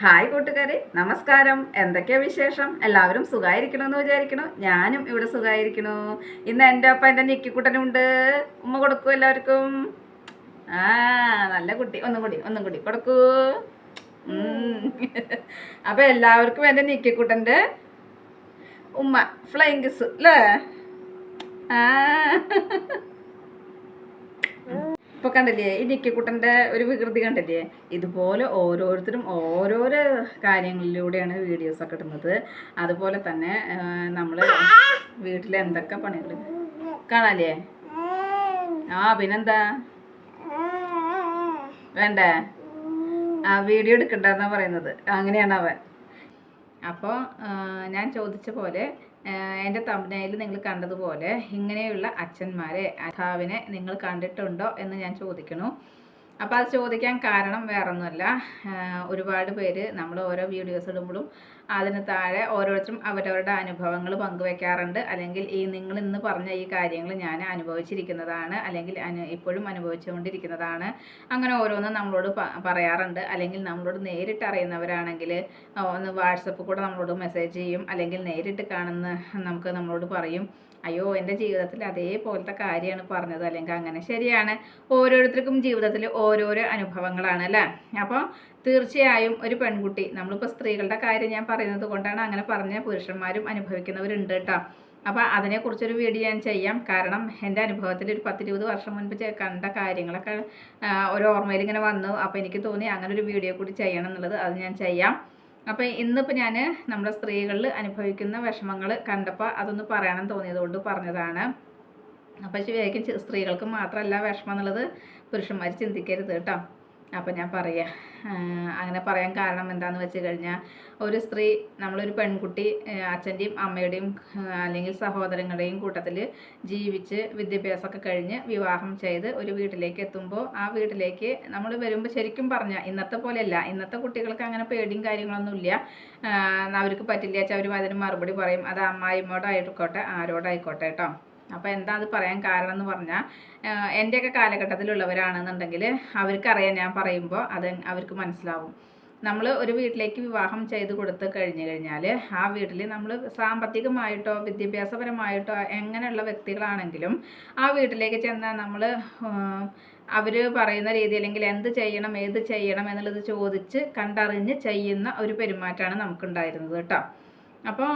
Hi കൂട്ടുകാരെ നമസ്കാരം. എന്തൊക്കെയാ വിശേഷം? എല്ലാവരും സുഖമായിരിക്കണമെന്ന് വിചാരിക്കണു. ഞാനും ഇവിടെ സുഖമായിരിക്കണു ഇന്ന് എന്റെ ഒപ്പം എന്റെ നിക്കിക്കുട്ടനുണ്ട്. ഉമ്മ കൊടുക്കൂ എല്ലാവർക്കും. ആ നല്ല കുട്ടി. ഒന്നും കൂടി ഒന്നും കൂടി കൊടുക്കൂ. അപ്പൊ എല്ലാവർക്കും എന്റെ നിക്കിക്കുട്ടന്റെ ഉമ്മ ഫ്ലൈങ് കിസ് അല്ലേ ആ. ഇപ്പൊ കണ്ടില്ലേ? ഈ നിക്കിക്കുട്ടന്റെ ഒരു വികൃതി കണ്ടില്ലേ? ഇതുപോലെ ഓരോരുത്തരും ഓരോരോ കാര്യങ്ങളിലൂടെയാണ് വീഡിയോസ് ഒക്കെ ഇടുന്നത്. അതുപോലെ തന്നെ നമ്മൾ വീട്ടിൽ എന്തൊക്കെ പണികൾ കാണാല്ലേ? ആ പിന്നെന്താ? വേണ്ടേ? ആ വീഡിയോ എടുക്കണ്ടെന്നാ പറയുന്നത്. അങ്ങനെയാണ് അവൻ. അപ്പോൾ ഞാൻ ചോദിച്ച പോലെ എന്റെ തമ്പനയിൽ നിങ്ങൾ കണ്ടതുപോലെ ഇങ്ങനെയുള്ള അച്ഛന്മാരെ അധാവിനെ നിങ്ങൾ കണ്ടിട്ടുണ്ടോ എന്ന് ഞാൻ ചോദിക്കണു അപ്പോൾ അത് ചോദിക്കാൻ കാരണം വേറൊന്നുമല്ല. ഒരുപാട് പേര് നമ്മൾ ഓരോ വീഡിയോസ് ഇടുമ്പോഴും അതിന് താഴെ ഓരോരുത്തരും അവരവരുടെ അനുഭവങ്ങൾ പങ്കുവെക്കാറുണ്ട്. അല്ലെങ്കിൽ ഈ നിങ്ങൾ ഇന്ന് പറഞ്ഞ ഈ കാര്യങ്ങൾ ഞാൻ അനുഭവിച്ചിരിക്കുന്നതാണ്. അല്ലെങ്കിൽ അനു ഇപ്പോഴും അനുഭവിച്ചുകൊണ്ടിരിക്കുന്നതാണ്. അങ്ങനെ ഓരോന്നും നമ്മളോട് പറയാറുണ്ട്. അല്ലെങ്കിൽ നമ്മളോട് നേരിട്ട് അറിയുന്നവരാണെങ്കിൽ ഒന്ന് വാട്സപ്പ് കൂടെ നമ്മളോട് മെസ്സേജ് ചെയ്യും. അല്ലെങ്കിൽ നേരിട്ട് കാണുന്ന നമുക്ക് നമ്മളോട് പറയും. അയ്യോ എന്റെ ജീവിതത്തിൽ അതേപോലത്തെ കാര്യമാണ് പറഞ്ഞത്. അല്ലെങ്കിൽ അങ്ങനെ ശരിയാണ്. ഓരോരുത്തർക്കും ജീവിതത്തിൽ ഓരോരോ അനുഭവങ്ങളാണ് അല്ലേ? അപ്പോൾ തീർച്ചയായും ഒരു പെൺകുട്ടി നമ്മളിപ്പോൾ സ്ത്രീകളുടെ കാര്യം ഞാൻ പറയുന്നത് കൊണ്ടാണ് അങ്ങനെ പറഞ്ഞ പുരുഷന്മാരും അനുഭവിക്കുന്നവരുണ്ട് കേട്ടോ. അപ്പോൾ അതിനെക്കുറിച്ചൊരു വീഡിയോ ഞാൻ ചെയ്യാം. കാരണം എന്റെ അനുഭവത്തിൽ ഒരു പത്തിരുപത് വർഷം മുൻപ് കണ്ട കാര്യങ്ങളൊക്കെ ഒരു ഓർമ്മയിൽ ഇങ്ങനെ വന്നു. അപ്പോൾ എനിക്ക് തോന്നി അങ്ങനെ ഒരു വീഡിയോ കൂടി ചെയ്യണം എന്നുള്ളത് അത് ഞാൻ ചെയ്യാം. അപ്പോൾ ഇന്നിപ്പോൾ ഞാൻ നമ്മുടെ സ്ത്രീകളിൽ അനുഭവിക്കുന്ന വിഷമങ്ങൾ കണ്ടപ്പോൾ അതൊന്ന് പറയണം തോന്നിയതുകൊണ്ട് പറഞ്ഞതാണ്. അപ്പോൾ ശരിക്കും സ്ത്രീകൾക്ക് മാത്രമല്ല വിഷമം എന്നുള്ളത് പുരുഷന്മാർ ചിന്തിക്കരുത് കേട്ടോ. അപ്പോൾ ഞാൻ പറയാം അങ്ങനെ പറയാൻ കാരണം എന്താണെന്ന് വെച്ച് കഴിഞ്ഞാൽ ഒരു സ്ത്രീ നമ്മളൊരു പെൺകുട്ടി അച്ഛന്റെയും അമ്മയുടെയും അല്ലെങ്കിൽ സഹോദരങ്ങളുടെയും കൂട്ടത്തിൽ ജീവിച്ച് വിദ്യാഭ്യാസമൊക്കെ കഴിഞ്ഞ് വിവാഹം ചെയ്ത് ഒരു വീട്ടിലേക്ക് എത്തുമ്പോൾ ആ വീട്ടിലേക്ക് നമ്മൾ വരുമ്പോൾ ശരിക്കും പറഞ്ഞാൽ ഇന്നത്തെ പോലെയല്ല ഇന്നത്തെ കുട്ടികൾക്ക് അങ്ങനെ പേടിയും കാര്യങ്ങളൊന്നുമില്ല അവർക്ക് പറ്റില്ല വെച്ചാൽ അവർ അതിന് മറുപടി പറയും അത് അമ്മായിമ്മോടായിക്കോട്ടെ ആരോടായിക്കോട്ടെ കേട്ടോ? അപ്പോൾ എന്താ അത് പറയാൻ കാരണം എന്ന് പറഞ്ഞാൽ എന്റെയൊക്കെ കാലഘട്ടത്തിലുള്ളവരാണെന്നുണ്ടെങ്കിൽ അവർക്കറിയാം ഞാൻ പറയുമ്പോൾ അത് അവർക്ക് മനസ്സിലാവും. നമ്മൾ ഒരു വീട്ടിലേക്ക് വിവാഹം ചെയ്ത് കൊടുത്ത് കഴിഞ്ഞു കഴിഞ്ഞാൽ ആ വീട്ടിൽ നമ്മൾ സാമ്പത്തികമായിട്ടോ വിദ്യാഭ്യാസപരമായിട്ടോ എങ്ങനെയുള്ള വ്യക്തികളാണെങ്കിലും ആ വീട്ടിലേക്ക് ചെന്നാൽ നമ്മൾ അവർ പറയുന്ന രീതി അല്ലെങ്കിൽ എന്ത് ചെയ്യണം ഏത് ചെയ്യണം എന്നുള്ളത് ചോദിച്ച് കണ്ടറിഞ്ഞ് ചെയ്യുന്ന ഒരു പെരുമാറ്റമാണ് നമുക്കുണ്ടായിരുന്നത് കേട്ടോ. അപ്പോൾ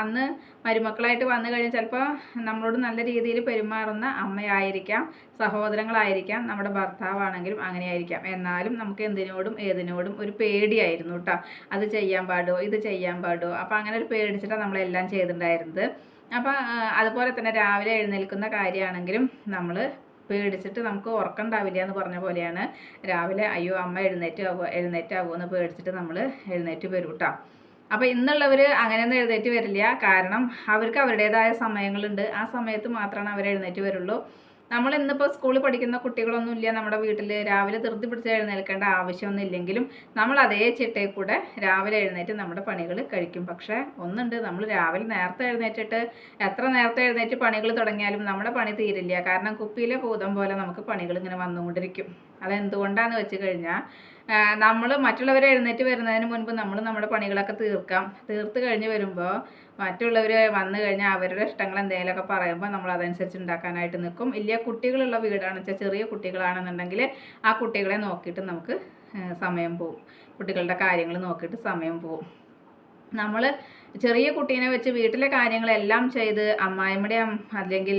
അന്ന് മരുമക്കളായിട്ട് വന്നു കഴിഞ്ഞാൽ ചിലപ്പോൾ നമ്മളോട് നല്ല രീതിയിൽ പെരുമാറുന്ന അമ്മയായിരിക്കാം സഹോദരങ്ങളായിരിക്കാം നമ്മുടെ ഭർത്താവാണെങ്കിലും അങ്ങനെയായിരിക്കാം. എന്നാലും നമുക്ക് എന്തിനോടും ഏതിനോടും ഒരു പേടിയായിരുന്നു കേട്ടോ അത് ചെയ്യാൻ പാടുമോ ഇത് ചെയ്യാൻ പാടുമോ അപ്പോൾ അങ്ങനെ ഒരു പേടിച്ചിട്ടാണ് നമ്മളെല്ലാം ചെയ്തിട്ടുണ്ടായിരുന്നത്. അപ്പോൾ അതുപോലെ തന്നെ രാവിലെ എഴുന്നേൽക്കുന്ന കാര്യമാണെങ്കിലും നമ്മൾ പേടിച്ചിട്ട് നമുക്ക് ഉറക്കം ഉണ്ടാവില്ല എന്ന് പറഞ്ഞ പോലെയാണ്. രാവിലെ അയ്യോ അമ്മ എഴുന്നേറ്റ് ആവുമോ എഴുന്നേറ്റ് പേടിച്ചിട്ട് നമ്മൾ എഴുന്നേറ്റ് വരും കേട്ടോ അപ്പോൾ ഇന്നുള്ളവർ അങ്ങനെയൊന്നും എഴുന്നേറ്റ് വരില്ല. കാരണം അവർക്ക് അവരുടേതായ സമയങ്ങളുണ്ട്. ആ സമയത്ത് മാത്രമാണ് അവർ എഴുന്നേറ്റ് വരുള്ളൂ. നമ്മൾ ഇന്നിപ്പോൾ സ്കൂളിൽ പഠിക്കുന്ന കുട്ടികളൊന്നും ഇല്ല. നമ്മുടെ വീട്ടിൽ രാവിലെ ധൃതി പിടിച്ച് എഴുന്നേൽക്കേണ്ട ആവശ്യമൊന്നും ഇല്ലെങ്കിലും നമ്മൾ അതേ ചിട്ടയിൽ കൂടെ രാവിലെ എഴുന്നേറ്റ് നമ്മുടെ പണികൾ കഴിക്കും. പക്ഷേ ഒന്നുണ്ട്. നമ്മൾ രാവിലെ നേരത്തെ എഴുന്നേറ്റിട്ട് എത്ര നേരത്തെ എഴുന്നേറ്റ് പണികൾ തുടങ്ങിയാലും നമ്മുടെ പണി തീരില്ല. കാരണം കുപ്പിയിലെ ഭൂതം പോലെ നമുക്ക് പണികൾ ഇങ്ങനെ വന്നുകൊണ്ടിരിക്കും. അതെന്തുകൊണ്ടാന്ന് വെച്ച് കഴിഞ്ഞാൽ നമ്മൾ മറ്റുള്ളവരെ എഴുന്നേറ്റ് വരുന്നതിന് മുൻപ് നമ്മൾ നമ്മുടെ പണികളൊക്കെ തീർക്കാം. തീർത്ത് കഴിഞ്ഞ് വരുമ്പോൾ മറ്റുള്ളവർ വന്നു കഴിഞ്ഞാൽ അവരുടെ ഇഷ്ടങ്ങൾ എന്തെങ്കിലുമൊക്കെ പറയുമ്പോൾ നമ്മൾ അതനുസരിച്ച് ഉണ്ടാക്കാനായിട്ട് നിൽക്കും ഇല്ല കുട്ടികളുള്ള വീടാണെന്ന് വെച്ചാൽ ചെറിയ കുട്ടികളാണെന്നുണ്ടെങ്കിൽ ആ കുട്ടികളെ നോക്കിയിട്ട് നമുക്ക് സമയം പോവും. കുട്ടികളുടെ കാര്യങ്ങൾ നോക്കിയിട്ട് സമയം പോവും. നമ്മൾ ചെറിയ കുട്ടീനെ വെച്ച് വീട്ടിലെ കാര്യങ്ങളെല്ലാം ചെയ്ത് അമ്മായിമ്മയുടെയും അല്ലെങ്കിൽ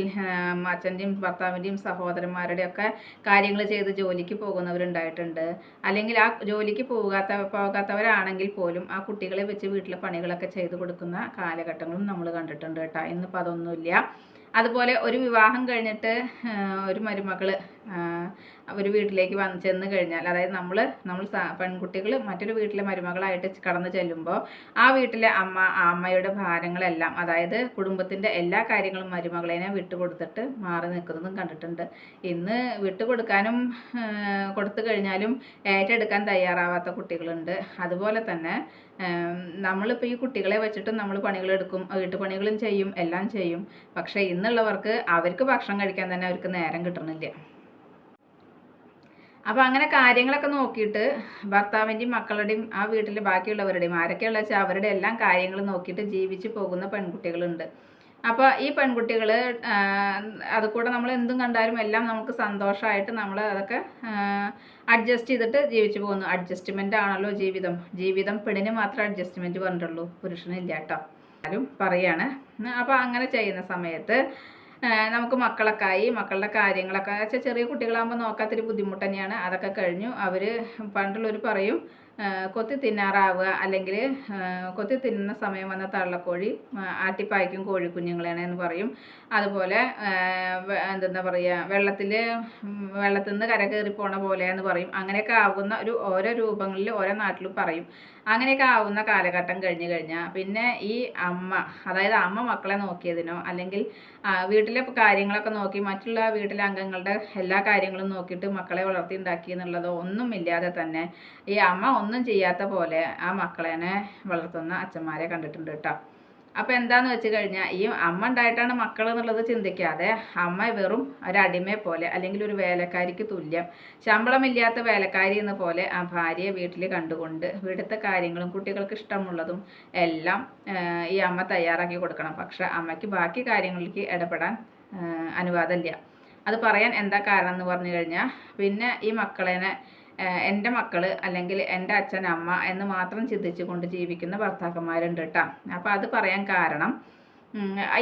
അച്ഛന്റെയും ഭർത്താവിന്റെയും സഹോദരന്മാരുടെയും ഒക്കെ കാര്യങ്ങൾ ചെയ്ത് ജോലിക്ക് പോകുന്നവരുണ്ടായിട്ടുണ്ട്. അല്ലെങ്കിൽ ആ ജോലിക്ക് പോകാത്ത പോകാത്തവരാണെങ്കിൽ പോലും ആ കുട്ടികളെ വെച്ച് വീട്ടിലെ പണികളൊക്കെ ചെയ്ത് കൊടുക്കുന്ന കാലഘട്ടങ്ങളും നമ്മൾ കണ്ടിട്ടുണ്ട് കേട്ടോ. ഇന്നിപ്പോൾ അതൊന്നുമില്ല. അതുപോലെ ഒരു വിവാഹം കഴിഞ്ഞിട്ട് ഒരു മരുമകൾ ഒരു വീട്ടിലേക്ക് വന്ന് ചെന്ന് കഴിഞ്ഞാൽ അതായത് നമ്മൾ നമ്മൾ പെൺകുട്ടികൾ മറ്റൊരു വീട്ടിലെ മരുമകളായിട്ട് കടന്നു ചെല്ലുമ്പോൾ ആ വീട്ടിലെ അമ്മ അമ്മയുടെ ഭാരങ്ങളെല്ലാം അതായത് കുടുംബത്തിന്റെ എല്ലാ കാര്യങ്ങളും മരുമകളേനെ വിട്ടുകൊടുത്തിട്ട് മാറി നിൽക്കുന്നതും കണ്ടിട്ടുണ്ട്. ഇന്ന് വിട്ടുകൊടുക്കാനും കൊടുത്തു കഴിഞ്ഞാലും ഏറ്റെടുക്കാൻ തയ്യാറാവാത്ത കുട്ടികളുണ്ട്. അതുപോലെ തന്നെ നമ്മളിപ്പോൾ ഈ കുട്ടികളെ വെച്ചിട്ട് നമ്മൾ പണികളെടുക്കും വീട്ടുപണികളും ചെയ്യും എല്ലാം ചെയ്യും. പക്ഷേ ഇന്നുള്ളവർക്ക് അവർക്ക് ഭക്ഷണം കഴിക്കാൻ തന്നെ അവർക്ക് നേരം കിട്ടണില്ല. അപ്പോൾ അങ്ങനെ കാര്യങ്ങളൊക്കെ നോക്കിയിട്ട് ഭർത്താവിന്റെയും മക്കളുടെയും ആ വീട്ടിലെ ബാക്കിയുള്ളവരുടെയും ആരൊക്കെയുള്ള വെച്ചാൽ അവരുടെ എല്ലാം കാര്യങ്ങൾ നോക്കിയിട്ട് ജീവിച്ച് പോകുന്ന പെൺകുട്ടികളുണ്ട്. അപ്പോൾ ഈ പെൺകുട്ടികൾ അതുകൂടെ നമ്മൾ എന്തും കണ്ടാലും എല്ലാം നമുക്ക് സന്തോഷമായിട്ട് നമ്മൾ അതൊക്കെ അഡ്ജസ്റ്റ് ചെയ്തിട്ട് ജീവിച്ചു പോകുന്നു. അഡ്ജസ്റ്റ്മെന്റ് ആണല്ലോ ജീവിതം. ജീവിതം പെണ്ണിന് മാത്രം അഡ്ജസ്റ്റ്മെന്റ് പറഞ്ഞിട്ടുള്ളൂ. പുരുഷനില്ല കേട്ടോ. ആരും പറയാണ്. അപ്പോൾ അങ്ങനെ ചെയ്യുന്ന സമയത്ത് നമുക്ക് മക്കളൊക്കെ ആയി മക്കളുടെ കാര്യങ്ങളൊക്കെ. ചെറിയ കുട്ടികളാകുമ്പോൾ നോക്കാത്തൊരു ബുദ്ധിമുട്ട് തന്നെയാണ്. അതൊക്കെ കഴിഞ്ഞു. അവർ പണ്ടുള്ളവർ പറയും കൊത്തി തിന്നാറാവുക അല്ലെങ്കിൽ കൊത്തി തിന്നുന്ന സമയം വന്ന തള്ളക്കോഴി ആട്ടിപ്പായ്ക്കും കോഴിക്കുഞ്ഞുങ്ങളാണ് എന്ന് പറയും. അതുപോലെ എന്താ പറയുക വെള്ളത്തിൽ വെള്ളത്തിൽ നിന്ന് കര കയറി പോണ പോലെ എന്ന് പറയും. അങ്ങനെയൊക്കെ ആവുന്ന ഒരു ഓരോ രൂപങ്ങളിൽ ഓരോ നാട്ടിലും പറയും. അങ്ങനെയൊക്കെ ആവുന്ന കാലഘട്ടം കഴിഞ്ഞു കഴിഞ്ഞാൽ പിന്നെ ഈ അമ്മ അതായത് അമ്മ മക്കളെ നോക്കിയതിനോ അല്ലെങ്കിൽ വീട്ടിലെ കാര്യങ്ങളൊക്കെ നോക്കി മറ്റുള്ള വീട്ടിലെ അംഗങ്ങളുടെ എല്ലാ കാര്യങ്ങളും നോക്കിയിട്ട് മക്കളെ വളർത്തി ഉണ്ടാക്കി എന്നുള്ളതോ ഒന്നുമില്ലാതെ തന്നെ ഈ അമ്മ ഒന്നും ചെയ്യാത്ത പോലെ ആ മക്കളേനെ വളർത്തുന്ന അച്ഛന്മാരെ കണ്ടിട്ടുണ്ട് കേട്ടോ. അപ്പോൾ എന്താന്ന് വെച്ച് കഴിഞ്ഞാൽ ഈ അമ്മ ഉണ്ടായിട്ടാണ് മക്കൾ എന്നുള്ളത് ചിന്തിക്കാതെ അമ്മ വെറും ഒരടിമയെ പോലെ അല്ലെങ്കിൽ ഒരു വേലക്കാരിക്ക് തുല്യം ശമ്പളമില്ലാത്ത വേലക്കാരി എന്ന പോലെ ആ ഭാര്യയെ വീട്ടിൽ കണ്ടുകൊണ്ട് വീട്ടിലത്തെ കാര്യങ്ങളും കുട്ടികൾക്ക് ഇഷ്ടമുള്ളതും എല്ലാം ഈ അമ്മ തയ്യാറാക്കി കൊടുക്കണം. പക്ഷെ അമ്മയ്ക്ക് ബാക്കി കാര്യങ്ങളിലേക്ക് ഇടപെടാൻ അനുവാദമില്ല. അത് പറയാൻ എന്താ കാരണം എന്ന് പറഞ്ഞു കഴിഞ്ഞാൽ പിന്നെ ഈ മക്കളേനെ എന്റെ മക്കൾ അല്ലെങ്കിൽ എന്റെ അച്ഛൻ അമ്മ എന്ന് മാത്രം ചിന്തിച്ചു കൊണ്ട് ജീവിക്കുന്ന ഭർത്താക്കന്മാരുണ്ട് കേട്ടോ അപ്പോൾ അത് പറയാൻ കാരണം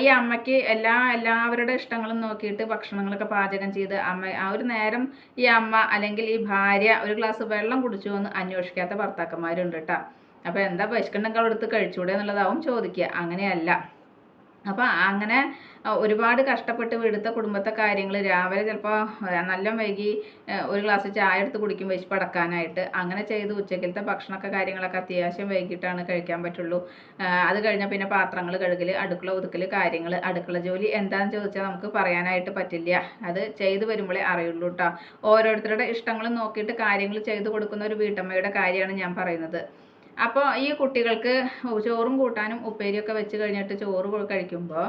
ഈ അമ്മയ്ക്ക് എല്ലാ എല്ലാവരുടെ ഇഷ്ടങ്ങളും നോക്കിയിട്ട് ഭക്ഷണങ്ങളൊക്കെ പാചകം ചെയ്ത് അമ്മ ആ ഒരു നേരം ഈ അമ്മ അല്ലെങ്കിൽ ഈ ഭാര്യ ഒരു ഗ്ലാസ് വെള്ളം കുടിച്ചു എന്ന് അന്വേഷിക്കാത്ത ഭർത്താക്കന്മാരുണ്ട് കേട്ടോ അപ്പോൾ എന്താ വിശക്കുണ്ടെങ്കിൽ അവിടെ എടുത്ത് കഴിച്ചൂടെ എന്നുള്ളതാവും ചോദിക്കുക. അങ്ങനെയല്ല. അപ്പോൾ അങ്ങനെ ഒരുപാട് കഷ്ടപ്പെട്ട് വീടുത്തെ കുടുംബത്തെ കാര്യങ്ങൾ രാവിലെ ചിലപ്പോൾ നല്ല വൈകി ഒരു ഗ്ലാസ് ചായ എടുത്ത് കുടിക്കും വിശപ്പടക്കാനായിട്ട് അങ്ങനെ ചെയ്ത് ഉച്ചക്കലത്തെ ഭക്ഷണമൊക്കെ കാര്യങ്ങളൊക്കെ അത്യാവശ്യം വൈകിട്ടാണ് കഴിക്കാൻ പറ്റുള്ളൂ. അത് കഴിഞ്ഞാൽ പിന്നെ പാത്രങ്ങൾ കഴുകൽ അടുക്കള ഒതുക്കൽ കാര്യങ്ങൾ അടുക്കള ജോലി എന്താണെന്ന് ചോദിച്ചാൽ നമുക്ക് പറയാനായിട്ട് പറ്റില്ല. അത് ചെയ്തു വരുമ്പോഴേ അറിയുള്ളൂ കേട്ടോ ഓരോരുത്തരുടെ ഇഷ്ടങ്ങളും നോക്കിയിട്ട് കാര്യങ്ങൾ ചെയ്തു കൊടുക്കുന്ന ഒരു വീട്ടമ്മയുടെ കാര്യമാണ് ഞാൻ പറയുന്നത്. അപ്പോൾ ഈ കുട്ടികൾക്ക് ചോറും കൂട്ടാനും ഉപ്പേരിയൊക്കെ വെച്ച് കഴിഞ്ഞിട്ട് ചോറ് കഴിക്കുമ്പോൾ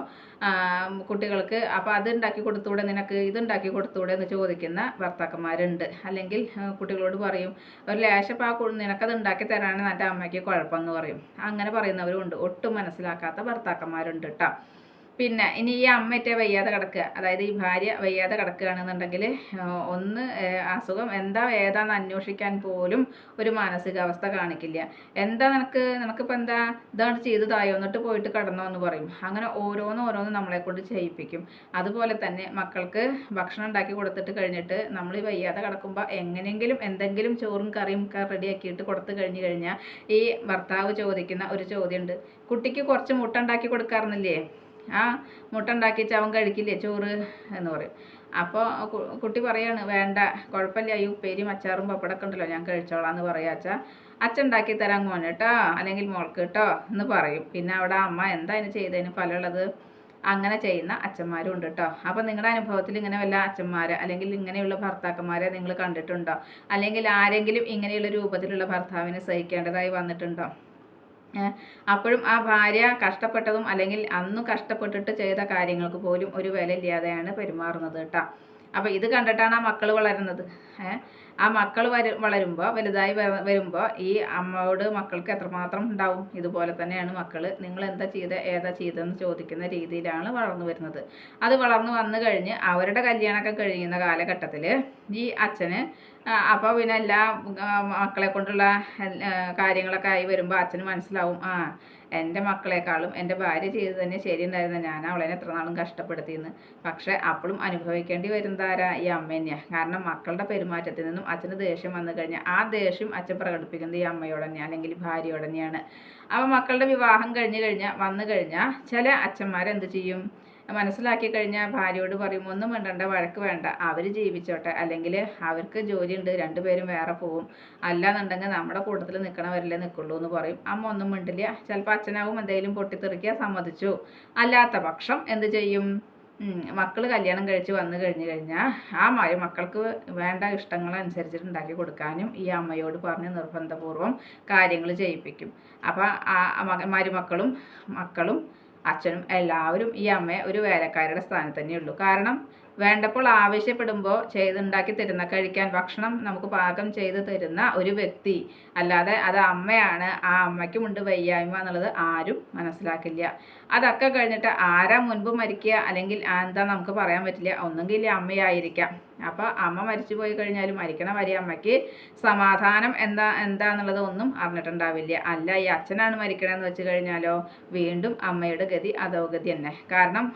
കുട്ടികൾക്ക് അപ്പോൾ അത് ഉണ്ടാക്കി കൊടുത്തൂടെ നിനക്ക്? ഇത് ഉണ്ടാക്കി കൊടുത്തൂടെ എന്ന് ചോദിക്കുന്ന ഭർത്താക്കന്മാരുണ്ട്. അല്ലെങ്കിൽ കുട്ടികളോട് പറയും ഒരു ലേശം ആ നിനക്കത് ഉണ്ടാക്കി തരാനാണ് എന്റെ അമ്മയ്ക്ക് കുഴപ്പമെന്ന് പറയും. അങ്ങനെ പറയുന്നവരും ഉണ്ട് ഒട്ടും മനസ്സിലാക്കാത്ത ഭർത്താക്കന്മാരുണ്ട് കേട്ടോ പിന്നെ ഇനി ഈ അമ്മയറ്റേ വയ്യാതെ കിടക്കുക. അതായത് ഈ ഭാര്യ വയ്യാതെ കിടക്കുകയാണെന്നുണ്ടെങ്കിൽ ഒന്ന് അസുഖം എന്താ ഏതാന്ന് അന്വേഷിക്കാൻ പോലും ഒരു മാനസികാവസ്ഥ കാണിക്കില്ല. എന്താ നിനക്ക് നിനക്കിപ്പോൾ എന്താ ഇതാണ് ചെയ്തതായോ എന്നിട്ട് പോയിട്ട് കിടന്നോ എന്ന് പറയും. അങ്ങനെ ഓരോന്ന് ഓരോന്ന് നമ്മളെ കൊണ്ട് ചെയ്യിപ്പിക്കും. അതുപോലെ തന്നെ മക്കൾക്ക് ഭക്ഷണം ഉണ്ടാക്കി കൊടുത്തിട്ട് കഴിഞ്ഞിട്ട് നമ്മൾ ഈ വയ്യാതെ കിടക്കുമ്പോൾ എങ്ങനെയെങ്കിലും എന്തെങ്കിലും ചോറും കറിയും ഒക്കെ റെഡിയാക്കിയിട്ട് കൊടുത്തു കഴിഞ്ഞ് കഴിഞ്ഞാൽ ഈ ഭർത്താവ് ചോദിക്കുന്ന ഒരു ചോദ്യമുണ്ട്. കുട്ടിക്ക് കുറച്ച് മുട്ട ഉണ്ടാക്കി കൊടുക്കാറുന്നില്ലേ? ആ മുട്ട ഉണ്ടാക്കി അവൻ കഴിക്കില്ലേ? ചോറ് എന്ന് പറയും. അപ്പോൾ കുട്ടി പറയാണ് വേണ്ട കുഴപ്പമില്ല ഈ ഉപ്പേരിയും അച്ചാറും പപ്പടമൊക്കെ ഉണ്ടല്ലോ ഞാൻ കഴിച്ചോളാം എന്ന് പറയാച്ച അച്ഛൻ ഉണ്ടാക്കി തരാൻ മോനെ കേട്ടോ അല്ലെങ്കിൽ മോൾക്ക് കേട്ടോ എന്ന് പറയും. പിന്നെ അവിടെ അമ്മ എന്താ അതിന് ചെയ്തതിന് ഫലമുള്ളത്? അങ്ങനെ ചെയ്യുന്ന അച്ഛന്മാരും ഉണ്ട് കേട്ടോ അപ്പോൾ നിങ്ങളുടെ അനുഭവത്തിൽ ഇങ്ങനെ വല്ല അച്ഛന്മാരെ അല്ലെങ്കിൽ ഇങ്ങനെയുള്ള ഭർത്താക്കന്മാരെ നിങ്ങൾ കണ്ടിട്ടുണ്ടോ? അല്ലെങ്കിൽ ആരെങ്കിലും ഇങ്ങനെയുള്ള രൂപത്തിലുള്ള ഭർത്താവിനെ സഹിക്കേണ്ടതായി വന്നിട്ടുണ്ടോ? അപ്പോഴും ആ ഭാര്യ കഷ്ടപ്പെട്ടതും അല്ലെങ്കിൽ അന്ന് കഷ്ടപ്പെട്ടിട്ട് ചെയ്ത കാര്യങ്ങൾക്ക് പോലും ഒരു വില ഇല്ലാതെയാണ് പെരുമാറുന്നത് കേട്ടോ. അപ്പോൾ ഇത് കണ്ടിട്ടാണ് ആ മക്കൾ വളരുന്നത്. ആ മക്കൾ വര വളരുമ്പോൾ വലുതായി വരുമ്പോൾ ഈ അമ്മയോട് മക്കൾക്ക് എത്രമാത്രം ഉണ്ടാവും? ഇതുപോലെ തന്നെയാണ് മക്കൾ നിങ്ങൾ എന്താ ചെയ്ത ഏതാ ചെയ്തതെന്ന് ചോദിക്കുന്ന രീതിയിലാണ് വളർന്നു വരുന്നത്. അത് വളർന്നു വന്നു കഴിഞ്ഞ് അവരുടെ കല്യാണമൊക്കെ കഴിയുന്ന കാലഘട്ടത്തിൽ ഈ അച്ഛന്. അപ്പോൾ പിന്നെ എല്ലാ മക്കളെ കൊണ്ടുള്ള കാര്യങ്ങളൊക്കെ ആയി വരുമ്പോൾ അച്ഛന് മനസ്സിലാവും ആ എന്റെ മക്കളെക്കാളും എന്റെ ഭാര്യ ചെയ്ത് തന്നെ ശരിയുണ്ടായിരുന്നു ഞാൻ അവളെ എത്ര നാളും കഷ്ടപ്പെടുത്തിയെന്ന്. പക്ഷേ അപ്പോഴും അനുഭവിക്കേണ്ടി വരുന്നതാരാ ഈ അമ്മ കാരണം മക്കളുടെ പെരുമാറ്റത്തിൽ നിന്നും അച്ഛന് ദേഷ്യം വന്നു കഴിഞ്ഞാൽ ആ ദേഷ്യം അച്ഛൻ പ്രകടിപ്പിക്കുന്നത് ഈ അമ്മയോട് തന്നെയാണ് അല്ലെങ്കിൽ ഭാര്യയോട് തന്നെയാണ്. അപ്പോൾ മക്കളുടെ വിവാഹം കഴിഞ്ഞു കഴിഞ്ഞാൽ വന്നു കഴിഞ്ഞാൽ ചില അച്ഛന്മാരെന്ത് ചെയ്യും? മനസ്സിലാക്കി കഴിഞ്ഞാൽ ഭാര്യയോട് പറയും ഒന്നും വേണ്ടണ്ട വഴക്ക് വേണ്ട. അവർ ജീവിച്ചോട്ടെ. അല്ലെങ്കിൽ അവർക്ക് ജോലിയുണ്ട് രണ്ടുപേരും വേറെ പോവും. അല്ലാന്നുണ്ടെങ്കിൽ നമ്മുടെ കൂട്ടത്തിൽ നിൽക്കണവരല്ലേ നിൽക്കുള്ളൂ എന്ന് പറയും. അമ്മ ഒന്നും മിണ്ടില്ല. ചിലപ്പോൾ അച്ഛനാവും എന്തെങ്കിലും പൊട്ടിത്തെറിക്കുക സമ്മതിച്ചു. അല്ലാത്ത പക്ഷം എന്ത് ചെയ്യും? മക്കൾ കല്യാണം കഴിച്ച് വന്നു കഴിഞ്ഞു കഴിഞ്ഞാൽ ആ മക്കൾക്ക് വേണ്ട ഇഷ്ടങ്ങൾ അനുസരിച്ചിട്ട് ഉണ്ടാക്കി കൊടുക്കാനും ഈ അമ്മയോട് പറഞ്ഞ് നിർബന്ധപൂർവം കാര്യങ്ങൾ ചെയ്യിപ്പിക്കും. അപ്പം ആ മക- മരുമക്കളും മക്കളും അച്ഛനും എല്ലാവരും ഈ അമ്മയെ ഒരു വേലക്കാരുടെ സ്ഥാനത്ത് തന്നെയുള്ളൂ കാരണം വേണ്ടപ്പോൾ ആവശ്യപ്പെടുമ്പോൾ ചെയ്തുണ്ടാക്കി തരുന്ന കഴിക്കാൻ ഭക്ഷണം നമുക്ക് പാകം ചെയ്ത് തരുന്ന ഒരു വ്യക്തി. അല്ലാതെ അത് അമ്മയാണ്. ആ അമ്മയ്ക്കുമുണ്ട് വയ്യായ്മ എന്നുള്ളത് ആരും മനസ്സിലാക്കില്ല. അതൊക്കെ കഴിഞ്ഞിട്ട് ആരാ മുൻപ് മരിക്കുക? അല്ലെങ്കിൽ എന്താ നമുക്ക് പറയാൻ പറ്റില്ല. ഒന്നെങ്കിൽ അമ്മയായിരിക്കാം. അപ്പോൾ അമ്മ മരിച്ചു പോയി കഴിഞ്ഞാൽ മരിക്കണ വരെ അമ്മയ്ക്ക് സമാധാനം എന്താ എന്താന്നുള്ളത് ഒന്നും അറിഞ്ഞിട്ടുണ്ടാവില്ല. അല്ല ഈ അച്ഛനാണ് മരിക്കണമെന്ന് വെച്ച് കഴിഞ്ഞാലോ വീണ്ടും അമ്മയുടെ ഗതി അധോഗതി തന്നെ. കാരണം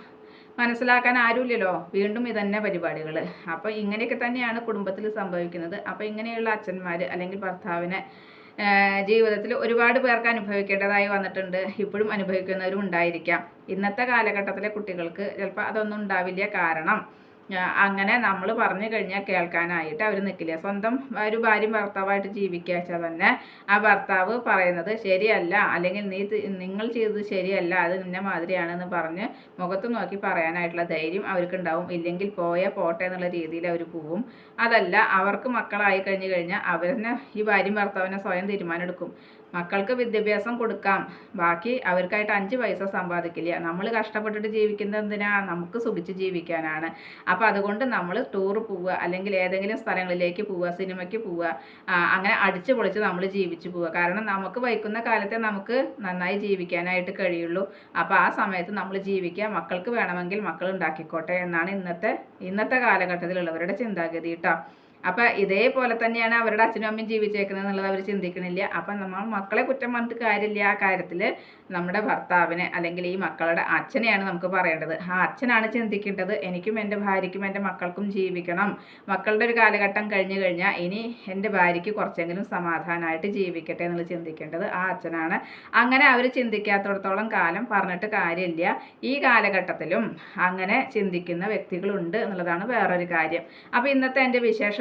മനസ്സിലാക്കാൻ ആരുമില്ലല്ലോ. വീണ്ടും ഇതന്നെ പരിപാടികൾ അപ്പോൾ ഇങ്ങനെയൊക്കെ തന്നെയാണ് കുടുംബത്തിൽ സംഭവിക്കുന്നത്. അപ്പോൾ ഇങ്ങനെയുള്ള അച്ഛന്മാർ അല്ലെങ്കിൽ ഭർത്താവിനെ ജീവിതത്തിൽ ഒരുപാട് പേർക്ക് അനുഭവിക്കേണ്ടതായി വന്നിട്ടുണ്ട്. ഇപ്പോഴും അനുഭവിക്കുന്നവരും ഉണ്ടായിരിക്കാം. ഇന്നത്തെ കാലഘട്ടത്തിലെ കുട്ടികൾക്ക് ചിലപ്പോൾ അതൊന്നും ഉണ്ടാവില്ല കാരണം അങ്ങനെ നമ്മൾ പറഞ്ഞു കഴിഞ്ഞാൽ കേൾക്കാനായിട്ട് അവർ നിൽക്കില്ല സ്വന്തം ഒരു ഭാര്യയും ഭർത്താവായിട്ട് ജീവിക്കാച്ച തന്നെ ആ ഭർത്താവ് പറയുന്നത് ശരിയല്ല. അല്ലെങ്കിൽ നീ നിങ്ങൾ ചെയ്തത് ശരിയല്ല. അത് നിന്നെ മാതിരിയാണെന്ന് പറഞ്ഞ് മുഖത്ത് നോക്കി പറയാനായിട്ടുള്ള ധൈര്യം അവർക്കുണ്ടാവും. ഇല്ലെങ്കിൽ പോയ പോട്ടെ എന്നുള്ള രീതിയിൽ അവർ പോവും. അതല്ല അവർക്ക് മക്കളായി കഴിഞ്ഞു കഴിഞ്ഞാൽ അവരെന്നെ ഈ ഭാര്യയും ഭർത്താവിനെ സ്വയം തീരുമാനം എടുക്കും മക്കൾക്ക് വിദ്യാഭ്യാസം കൊടുക്കാം. ബാക്കി അവർക്കായിട്ട് അഞ്ച് പൈസ സമ്പാദിക്കില്ല. നമ്മൾ കഷ്ടപ്പെട്ടിട്ട് ജീവിക്കുന്നത് എന്തിനാ? നമുക്ക് സുഖിച്ച് ജീവിക്കാനാണ്. അപ്പോൾ അതുകൊണ്ട് നമ്മൾ ടൂർ പോവുക അല്ലെങ്കിൽ ഏതെങ്കിലും സ്ഥലങ്ങളിലേക്ക് പോവുക സിനിമയ്ക്ക് പോവുക അങ്ങനെ അടിച്ചു പൊളിച്ച് നമ്മൾ ജീവിച്ചു പോവുക. കാരണം നമുക്ക് വൈക്കുന്ന കാലത്തെ നമുക്ക് നന്നായി ജീവിക്കാനായിട്ട് കഴിയുള്ളൂ. അപ്പോൾ ആ സമയത്ത് നമ്മൾ ജീവിക്കുക. മക്കൾക്ക് വേണമെങ്കിൽ മക്കൾ ഉണ്ടാക്കിക്കോട്ടെ എന്നാണ് ഇന്നത്തെ ഇന്നത്തെ കാലഘട്ടത്തിലുള്ളവരുടെ ചിന്താഗതി കേട്ടോ അപ്പം ഇതേപോലെ തന്നെയാണ് അവരുടെ അച്ഛനും അമ്മയും ജീവിച്ചേക്കുന്നത് എന്നുള്ളത് അവർ ചിന്തിക്കണില്ല. അപ്പം നമ്മൾ മക്കളെ കുറ്റം പറഞ്ഞിട്ട് കാര്യമില്ല. ആ കാര്യത്തിൽ നമ്മുടെ ഭർത്താവിനെ അല്ലെങ്കിൽ ഈ മക്കളുടെ അച്ഛനെയാണ് നമുക്ക് പറയേണ്ടത്. ആ അച്ഛനാണ് ചിന്തിക്കേണ്ടത്. എനിക്കും എന്റെ ഭാര്യയ്ക്കും എന്റെ മക്കൾക്കും ജീവിക്കണം. മക്കളുടെ ഒരു കാലഘട്ടം കഴിഞ്ഞു കഴിഞ്ഞാൽ ഇനി എന്റെ ഭാര്യയ്ക്ക് കുറച്ചെങ്കിലും സമാധാനമായിട്ട് ജീവിക്കട്ടെ എന്നുള്ളത് ചിന്തിക്കേണ്ടത് ആ അച്ഛനാണ്. അങ്ങനെ അവർ ചിന്തിക്കാത്തടത്തോളം കാലം പറഞ്ഞിട്ട് കാര്യമില്ല. ഈ കാലഘട്ടത്തിലും അങ്ങനെ ചിന്തിക്കുന്ന വ്യക്തികളുണ്ട് എന്നുള്ളതാണ് വേറൊരു കാര്യം. അപ്പോൾ ഇന്നത്തെ എന്റെ വിശേഷ